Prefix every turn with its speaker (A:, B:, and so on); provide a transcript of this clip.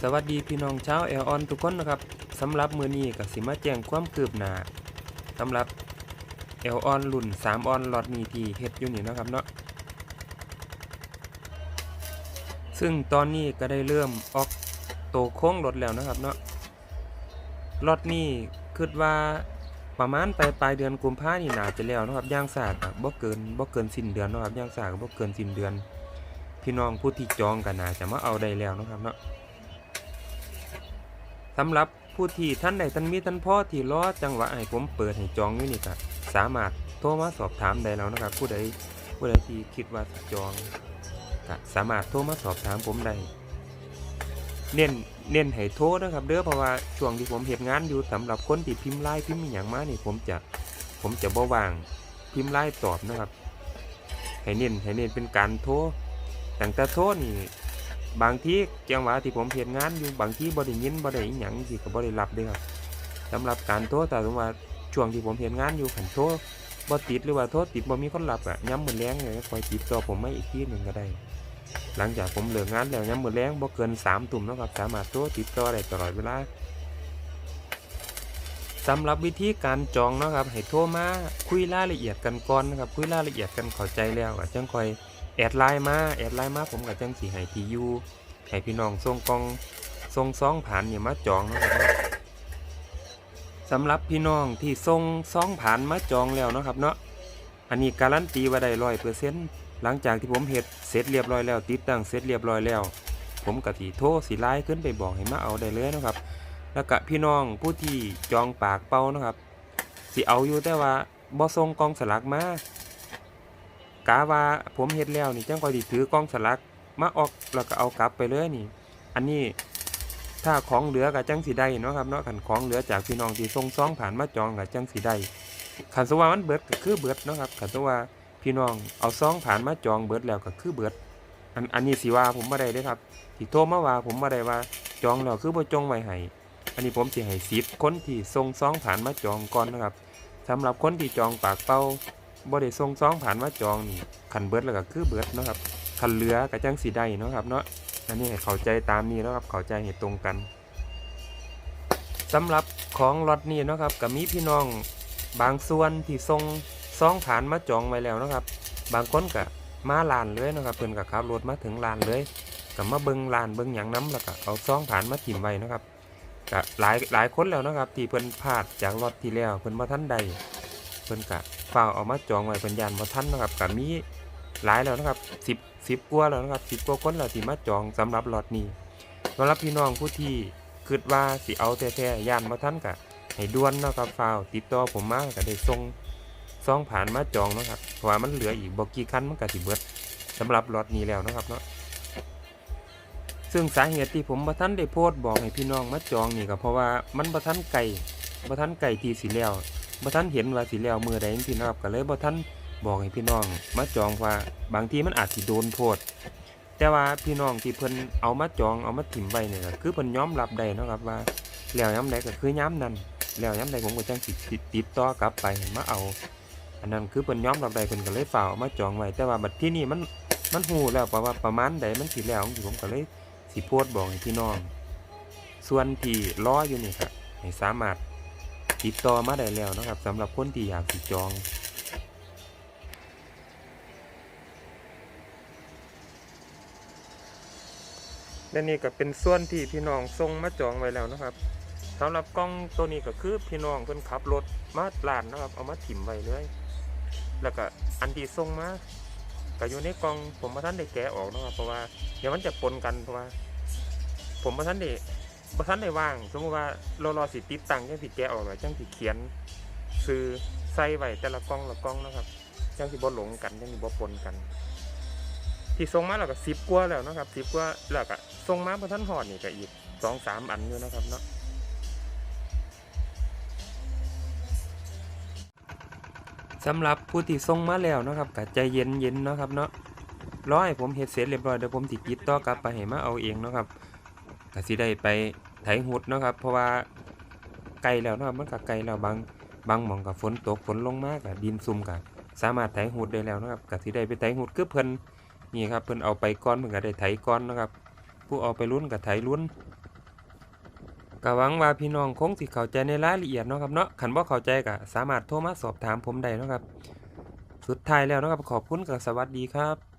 A: สวัสดีพี่น้องชาวแอลออนทุกคนนะครับสำหรับมือนี้ก็สิมาแจ้งความคืบหน้าสำหรับแอลออนรุ่น3ออนลอตนี้ที่เฮ็ดอยู่นี่นะครับเนาะซึ่งตอนนี้ก็ได้เริ่มออกโตโค้งรถแล้วนะครับเนาะล็อตนี้คิดว่าประมาณปลายปลายเดือนกุมภาพันธ์นี่น่าจะแล้วนะครับย่างสากบ่เกินบ่เกินสิ้นเดือนนะครับย่างสากบ่เกินสิ้นเดือน พี่น้องผู้ที่จองกันนาจะมาเอาได้แล้วนะครับเนาะ สำหรับผู้ที่ท่านใดท่านมีท่านพ่อที่รอจังหวะให้ผมเปิดให้จองอยู่นี่ก็สามารถโทรมาสอบถามได้แล้วนะครับ ผู้ใดผู้ใดที่คิดว่าจองก็สามารถโทรมาสอบถามผมได้เน้นเน้นให้โทรนะครับเด้อเพราะว่าช่วงที่ผมเฮ็ดงานอยู่สำหรับคนที่พิมพ์ไลน์พิมพ์อหย่างมานี่ผมจะผมจะบ่วางพิมพ์ไลน์ตอบนะครับ ให้เน้นให้เน้นเป็นการโทรตั้งแต่โทรนี่ บางทีจังหวะที่ผมเฮ็ดงานอยู่บางทีบ่ได้ยินบ่ได้อีหยังสิก็บ่ได้รับเด้ครับสำหรับการโทรแต่สมมติว่าช่วงที่ผมเฮ็ดงานอยู่คันโทรบ่ติดหรือว่าโทรติดบ่มีคนรับอะย้ำมือแลงเลยคอยติดต่อผมไมาอีกทีหนึ่งก็ได้ หลังจากผมเลิกงานแล้วย้ำมือแลงบ่เกิน3ทุ่มนะครับสามารถโทรติดต่อได้ตลอดเวลาสำหรับวิธีการจองนะครับให้โทรมาคุยรายละเอียดกันก่อนนะครับคุยรายละเอียดกันเข้าใจแล้วก็จังคอย แอดไลน์มาแอดไลน์มาผมกับจังสีให้ทียูให้พี่น้องส่งกล่องส่งซองผ่านเนี่ยมาจองนะครับสำหรับพี่น้องที่ส่งซองผ่านมาจองแล้วนะครับเนาะอันนี้การันตีว่าได้ร้อยเปอร์เซ็นต์หลังจากที่ผมเฮ็ดเสร็จเรียบร้อยแล้ว ติดตั้งเสร็จเรียบร้อยแล้ว ผมกะสีโทรสีไลน์ขึ้นไปบอกให้มาเอาได้เลยนะครับ แล้วก็พี่น้องผู้ที่จองปากเป้านะครับสิเอาอยู่แต่ว่าบ่ส่งกล่องสลักมา กาว่าผมเฮ็ดแล้วนี่จังค่อยสิถือกล้องสลักมาออกแล้วก็เอากลับไปเลยนี่ อันนี้ถ้าของเหลือก็จังสิได้เนาะครับเนาะคันของเหลือจากพี่น้องที่ส่งซองผ่านมาจองก็จังสิได้คันสว่ามันเบิดก็คือเบิดเนาะครับคันสมมุติว่าพี่น้องเอาซองผ่านมาจองเบิดแล้วก็คือเบิด อันอันนี้สิว่าผมบ่ได้เด้อครับที่โทรมาว่าผมบ่ได้ว่าจองแล้วคือบ่จงไว้ให้อันนี้ผมสิให้สิทธิ์คนที่ส่งซองผ่านมาจองก่อนนะครับสำหรับคนที่จองปากเป้า บ่ได้ส่งซองผ่านมาจองนี่คันเบิร์ดแล้วก็คือเบิร์ดเนาะครับคันเหลือก็จังสิได้เนาะครับเนาะอันนี้ให้เข้าใจตามนี้นะครับเข้าใจให้ตรงกันสำหรับของล็อตนี้นะครับก็มีพี่น้องบางส่วนที่ส่งซองผ่านมาจองไว้แล้วนะครับ บางคนก็มาลานเลยนะครับเพิ่อนก็ขับรถมาถึงลานเลยก็มาเบิ่งลานเบิ่งหยังน้ำแล้วก็เอาซองผ่านมาถิ่มไว้นะครับก็หลายหลายคนแล้วนะครับ ที่เพิ่อนพลาดจากล็อตที่แล้วเพิ่อนบ่ทันได้ เพิ่นกะฝากเอามาจองไว้เพิ่นยานบ่ทันนะครับก็มีหลายแล้วนะครับ10 10กว่าแล้วนะครับ10กว่าคนแล้วที่มาจองสำหรับลอตนี้สำหรับพี่น้องผู้ที่คิดว่าสิเอาแท้ๆยานบ่ทันก็ให้ด่วนนะครับฝากติดต่อผมมาก็ได้ส่งซองผ่านมาจองนะครับเพราะว่ามันเหลืออีกบ่กี่คันมันก็สิเบิดสำหรับลอตนี้แล้วนะครับเนาะซึ่งสาเหตุที่ผมบ่ทันได้โพสต์บอกให้พี่น้องมาจองนี่ก็เพราะว่ามันบ่ทันไกลบ่ทันไกลที่สิแล้ว บ่ทันเห็นว่าสิแล้วมือใดจังซี่นาะครับก็เลยบ่ทันบอกให้พี่น้องมาจองว่าบางทีมันอาจสิโดนโทษแต่ว่าพี่น้องที่เพิ่นเอามาจองเอามาถิ่มไว้เนี่ยคือเพิ่นย้อมรับได้นะครับว่าแล้วยามใดก็คือยามนั้นแล้วยามใดผมก็จังสิติดติดต่อกลับไปมาเอา อันนั้นคือเพิ่นย้อมรับได้เพิ่นก็เลยฝากเอามาจองไว้แต่ว่าบัดที่นี่มันมันฮู้แล้วว่าว่าประมาณใดมันสิแล้วผมก็เลยสิโพสต์บอกให้พี่น้อง ส่วนที่รออยู่นี่ครับให้สามารถ ติดต่อมาได้แล้วนะครับสำหรับคนที่อยากสิจอง และนี่ก็เป็นส่วนที่พี่น้องส่งมาจองไว้แล้วนะครับสำหรับกล้องตัวนี้ก็คือพี่น้องเพิ่นขับรถมาลานนะครับ เอามาถิ่มไว้เลย แล้วก็อันที่ส่งมาก็อยู่ในกล่องผมมาท่านได้แกะออกนะครับเพราะว่าเดี๋ยวมันจะปนกันเพราะว่า ผมมาท่านได้ บ่ทันได้ว่าง สมมุติว่าเรารอสิติดตั้งจังสิแกะออกแล้วจังสิเขียนซื้อใส่ไว้แต่ละกล้องละกล้องนะครับจังสิบ่หลงกันจังสิบ่ปนกันที่ส่งมาแล้วก็10กว่าแล้วนะครับ10กว่าแล้วก็ส่งมาบ่ทันฮอดนี่ก็อีก2 3อันอยู่นะครับเนาะสำหรับผู้ที่ส่งมาแล้วนะครับก็ใจเย็นๆเนาะครับเนาะรอให้ผมเฮ็ดเสร็จเรียบร้อยเดี๋ยวผมสิติดต่อกลับไปให้มาเอาเองเนาะครับ ก็สิได้ไปไถหุดเนาะครับ เพราะว่าไกลแล้วเนาะมันก็ไกลแล้วบางบางหม่องกับฝนตกฝนลงมากกับดินซุ่มกับสามารถไถหุดได้แล้วนะครับก็สิได้ไปไถหุดคือเพิ่นนี่ครับเพิ่นเอาไปก้อนเพิ่นก็ได้ไถก้อนนะครับ ผู้เอาไปลุ้นก็ไถลุ้นก็หวังว่าพี่น้องคงสิเข้าใจในรายละเอียดเนาะครับเนาะคันบ่เข้าใจก็สามารถโทรมาสอบถามผมได้นะครับ สุดท้ายแล้วนะครับขอบคุณกับสวัสดีครับ